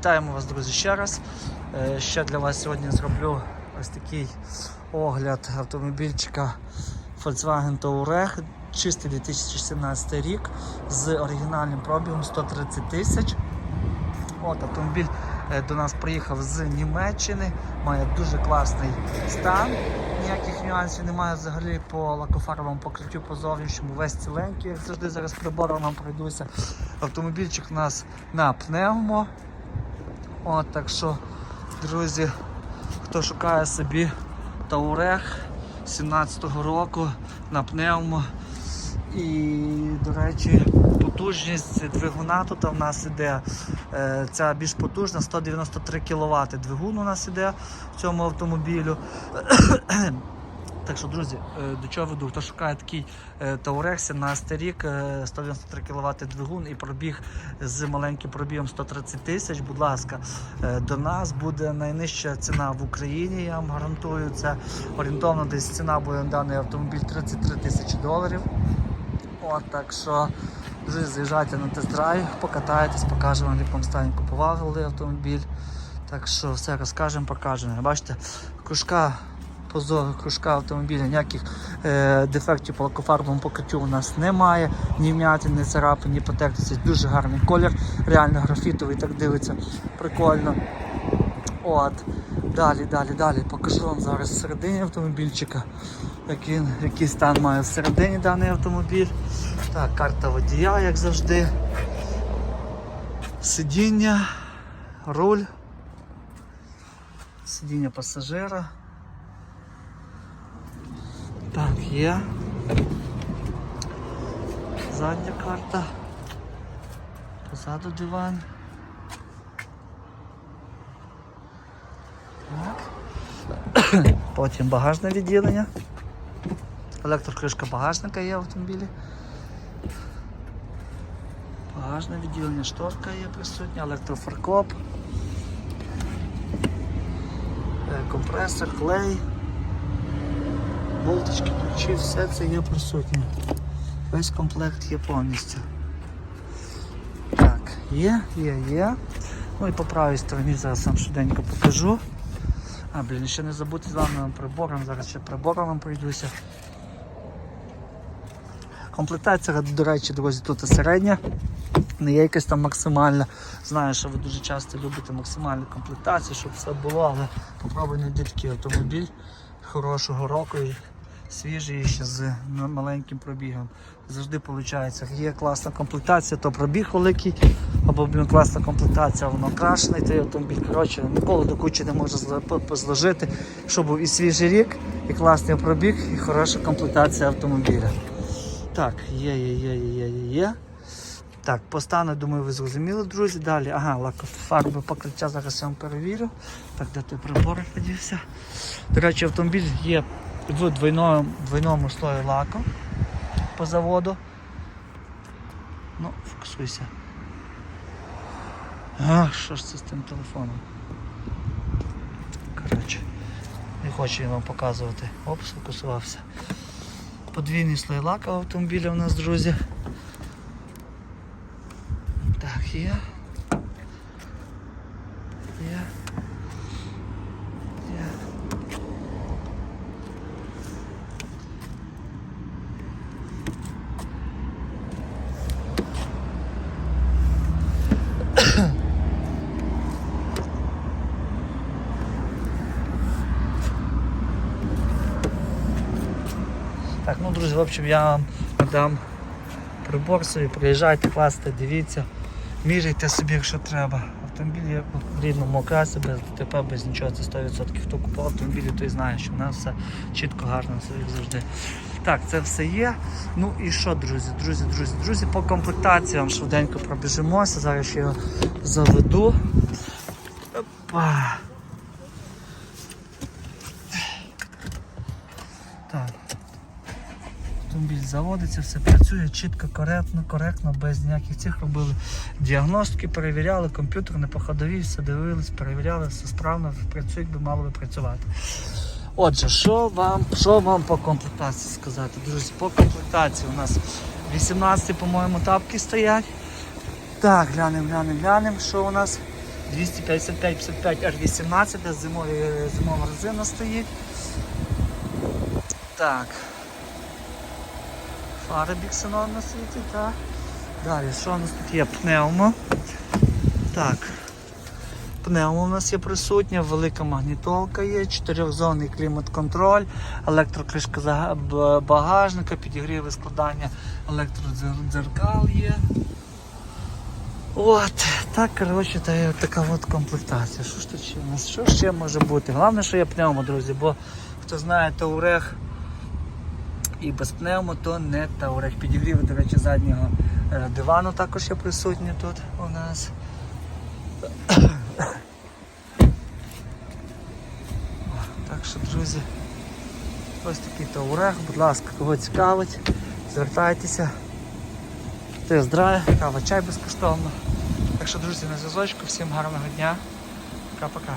Вітаємо вас, друзі, ще раз. Е, Ще для вас сьогодні зроблю ось такий огляд автомобільчика Volkswagen Touareg, чистий 2017 рік з оригінальним пробігом 130 тисяч. От автомобіль е, до нас приїхав з Німеччини, має дуже класний стан. Ніяких нюансів немає взагалі по лакофарбовому покриттю по зовнішньому, весь ціленький, як завжди зараз прибором нам пройдуся. Автомобільчик у нас на пневмо. От, так що, друзі, хто шукає собі Таурег 17-го року на пневмо. І, до речі, потужність двигуна тут в нас іде. е, Ця більш потужна, 193 кВт двигун у нас іде в цьому автомобілю. Так що, друзі, е, до чого веду? Хто шукає такий е, Touareg 17 рік, е, 193 кВт двигун і пробіг з маленьким пробігом 130 тисяч, будь ласка, е, до нас буде найнижча ціна в Україні, я вам гарантую. Це орієнтовно десь ціна буде на даний автомобіль 33 тисячі доларів. От, так що, друзі, заїжджайте на тест-драйв, покатайтесь, покажемо, в якому стані купували автомобіль. Так що все розкажемо, покажемо. Бачите, кружка позору, кружка автомобіля, ніяких е, дефектів по лакофарбовому покриттю у нас немає. Ні вмятин, ні царапин, ні потертості. Дуже гарний колір, реально графітовий, так дивиться, прикольно. От. Далі, далі, далі. Покажу вам зараз всередині автомобільчика, який, який стан має всередині даний автомобіль. Так, карта водія, як завжди. Сидіння, руль, сидіння пасажира. Так, є. Задня карта. Позаду диван. Так. Потім багажне відділення. Електрокришка багажника є в автомобілі. Багажне відділення, шторка є присутня, електрофаркоп, е, компресор, клей, болтички, ключі, все це є присутнє. Весь комплект є повністю. Так, є, є, є. Ну і по правій стороні зараз вам швиденько покажу. А, блін, ще не забути з вами прибором, зараз ще прибором вам пройдуся. Комплектація, до речі, друзі, тут середня, не є якась там максимальна. Знаю, що ви дуже часто любите максимальну комплектацію, щоб все було, але попробуй знайти такий автомобіль хорошого року і свіжий ще з маленьким пробігом. Завжди виходить, є класна комплектація, то пробіг великий, або блін, класна комплектація, воно крашений, той автомобіль. Коротше, ніколи до кучі не по- позложити, щоб був і свіжий рік, і класний пробіг, і хороша комплектація автомобіля. Так, є, є, є, є, є, є. Так, по стану, думаю, ви зрозуміли, друзі. Далі, ага, лакофарби покриття, зараз я вам перевірю. Так, де той прибор подівся. До речі, автомобіль є в двойному, двойному слої лаку по заводу. Ну, фокусуйся. А, що ж це з тим телефоном? Коротше, не хочу він вам показувати. Оп, сфокусувався. Подвійний слой лака в автомобілі у нас, друзі. Є. Є. Є. Так, ну друзі, в общем, я вам надам прибор собі, приїжджайте, класти, дивіться, міряйте собі, якщо треба. Автомобіль є в рідному окрасі, без ДТП, без нічого, це 100%. Хто купував автомобілі, той знає, що в нас все чітко, гарно, все як завжди. Так, це все є. Ну і що, друзі, друзі, друзі, друзі, по комплектації вам швиденько пробіжимося. Зараз я його заведу. Опа. Так. Автомобіль заводиться, все працює чітко, коректно, коректно, без ніяких цих робили діагностики, перевіряли, комп'ютер не по ходовій, все дивились, перевіряли, все справно, працює, як би мало би працювати. Отже, що вам, що вам по комплектації сказати? Друзі, по комплектації у нас 18, по-моєму, тапки стоять. Так, глянемо, глянемо, глянемо, що у нас 255-55 R18, де зимова резина стоїть. Так. Фари на світі, так. Далі, що у нас тут є? Пневмо. Так. Пневмо у нас є присутня, велика магнітолка є, чотирьохзонний клімат-контроль, електрокришка багажника, підігріви складання електродзеркал є. От, так, коротше, та є така от комплектація. Що ж тут ще у ще може бути? Головне, що є пневмо, друзі, бо хто знає, Таурех і без пневмо, то не Таурех. Підігріви, до речі, заднього е, дивану також є присутні тут у нас. Так що, друзі, ось такий Таурех, будь ласка, кого цікавить, звертайтеся. Тест-драйв, кава, чай безкоштовно. Так що, друзі, на зв'язочку, всім гарного дня. Пока-пока.